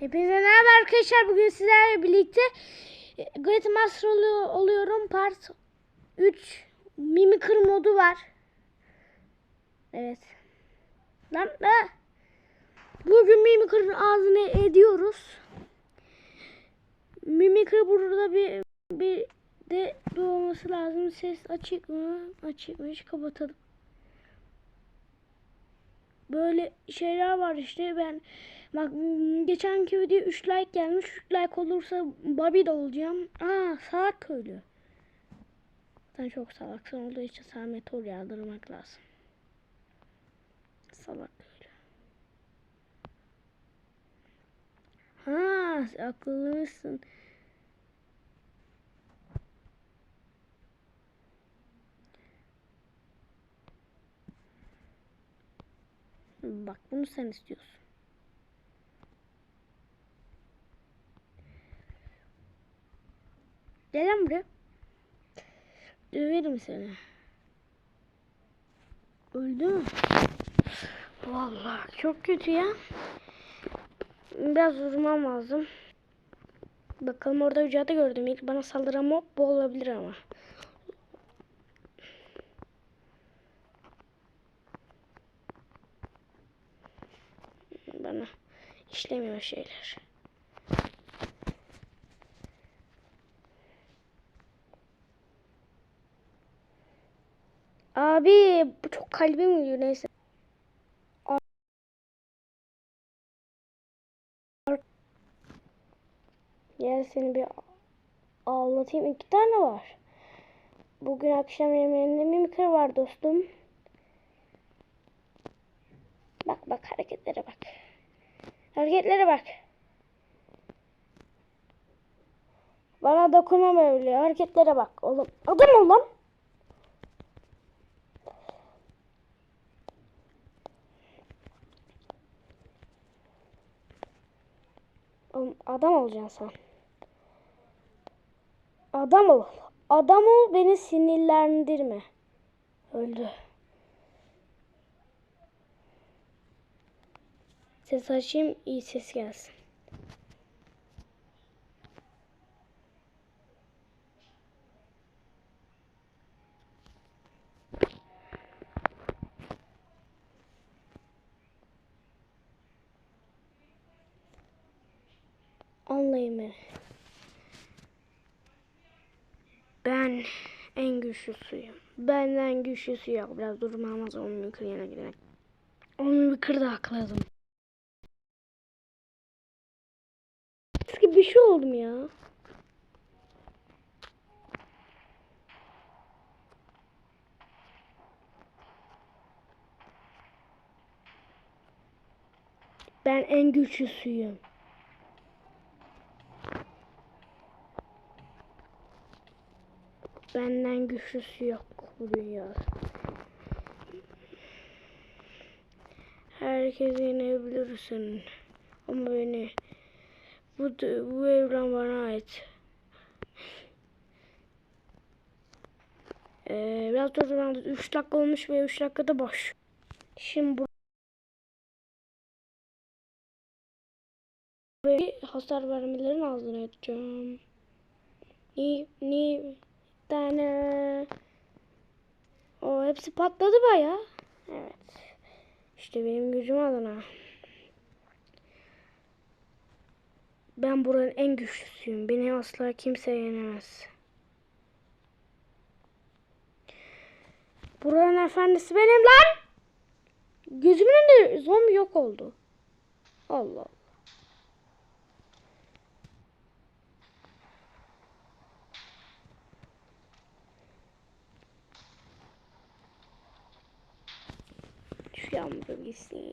Hepinize merhaba arkadaşlar. Bugün sizlerle birlikte e, Great Master olu- oluyorum. Part 3 Mimikır modu var. Evet. Lan da. Bugün Mimikır'ın ağzını ediyoruz. Mimikır burada bir bir de doğması lazım. Ses açık mı? Açıkmış. Kapatalım. Böyle şeyler var işte ben bak m, geçenki video 3 like gelmiş 3 like olursa Bobby de olacağım. Aa salak köylü. Sen çok salaksın olduğu için sana meteor yağdırmak lazım. Salak köylü. Ha akıllısın. Bak bunu sen istiyorsun. Gel lan buraya. Döverim seni. Öldü mü? Vallahi çok kötü ya. Biraz vurmam lazım. Bakalım orada cadı gördüm. İlk bana saldıran mob bu olabilir ama. Bana işlemiyor şeyler. Abi bu çok kalbim gidiyor neyse. Gel seni bir ağlatayım. İki tane var. Bugün akşam yemeğinde mimikır var dostum. Bak bak hareketlere bak. Hareketlere bak. Bana dokunma böyle. Hareketlere bak oğlum. Adam ol lan. Oğlum adam olacaksın sen. Adam ol. Adam ol beni sinirlendirme. Öldü. Ses açayım iyi ses gelsin. Beni. Ben en güçlüsüyüm. Benden güçlüsü yok. Biraz durmamaz onun bir kıyana giderek. Onun bir kırda hakladım. gibi bir şey oldum ya. Ben en güçlüsüyüm. Benden güçlüsü yok bu dünyada. Herkes yenebilirsin. Ama beni bu, bu evren bana ait. Ee, biraz durdurmadı. 3 dakika olmuş ve 3 dakikada boş. Şimdi bu hasar vermelerin ağzına edeceğim. Ni ni tane. O hepsi patladı baya. Evet. İşte benim gücüm adına. Ben buranın en güçlüsüyüm. Beni asla kimse yenemez. Buranın efendisi benim lan. Gözümün önünde zombi yok oldu. Allah Allah. Şu yağmur gitsin ya.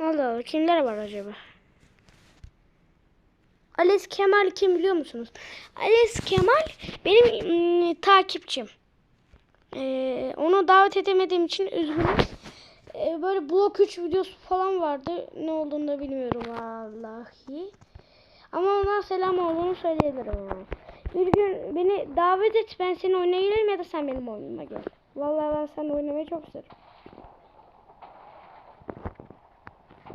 Allah kimler var acaba? Ales Kemal kim biliyor musunuz? Ales Kemal benim ım, takipçim. Ee, onu davet edemediğim için üzgünüm. Ee, böyle blok 3 videosu falan vardı. Ne olduğunu da bilmiyorum vallahi. Ama ona selam olduğunu söyleyebilirim. Bir gün beni davet et ben senin oyuna gelirim ya da sen benim oyunuma gel. Vallahi ben seninle oynamayı çok isterim.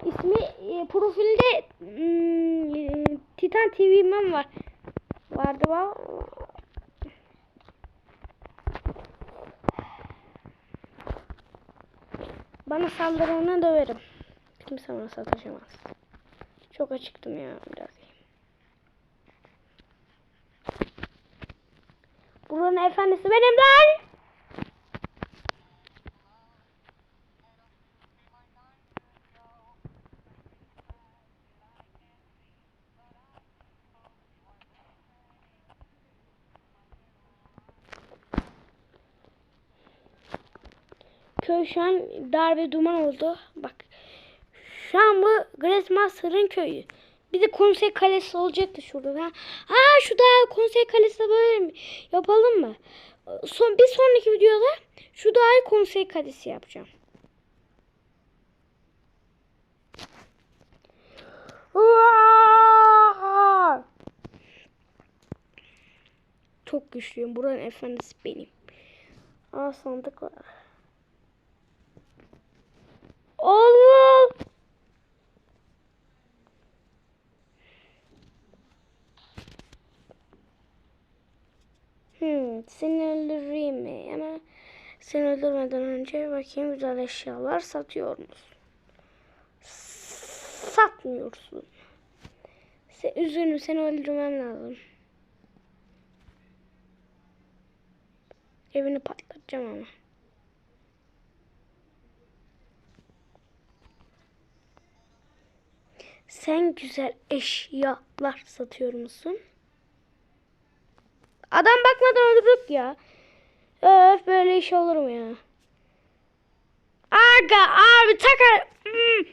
ismi e, profilde hmm, Titan TV Man var. Vardı var. Bana saldırana döverim. Kimse bana sataşamaz. Çok açıktım ya biraz. Buranın efendisi benim lan. Köy şu an dar ve duman oldu. Bak. Şu an bu Grace Master'ın köyü. Bir de konsey kalesi olacaktı şurada. Ha, Aa şu da konsey kalesi böyle mi? Yapalım mı? Son, bir sonraki videoda şu dağı konsey kalesi yapacağım. Çok güçlüyüm. Buranın efendisi benim. Aa sandık var. Oğlum. Seni öldüreyim mi? Ama seni öldürmeden önce bakayım güzel eşyalar satıyor musun? Satmıyorsun. Sen, üzgünüm seni öldürmem lazım. Evini patlatacağım ama. Sen güzel eşyalar satıyor musun? Adam bakmadan öldürdük ya. Öf böyle iş olur mu ya? Aga abi takar. Hmm.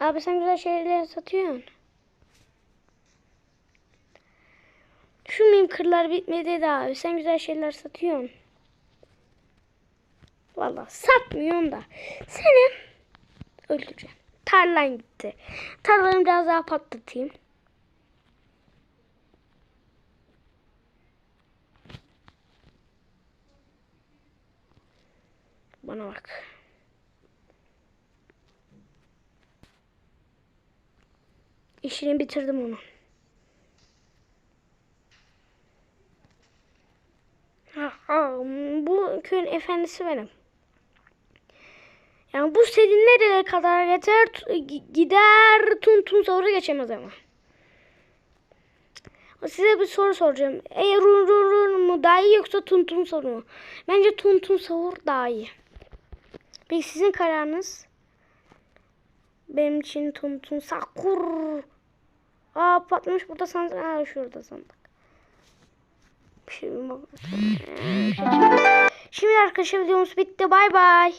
Abi sen güzel şeyler satıyorsun. Şu mim kırlar bitmedi de abi. Sen güzel şeyler satıyorsun. Vallahi satmıyorsun da. Seni öldüreceğim. Tarlan gitti. Tarlanı biraz daha patlatayım. Bana bak. İşini bitirdim onu. Ha, bu köyün efendisi benim. Yani bu seri nereye kadar yeter gider tun tun sonra geçemez ama. Size bir soru soracağım. E run run run mu daha iyi yoksa tun tun soru mu? Bence tun tun savur daha iyi. Peki sizin kararınız? Benim için tun tun sakur. Aa patlamış burada sandık. Aa şurada sandık. Bir şey Şimdi arkadaşlar videomuz bitti. Bay bay.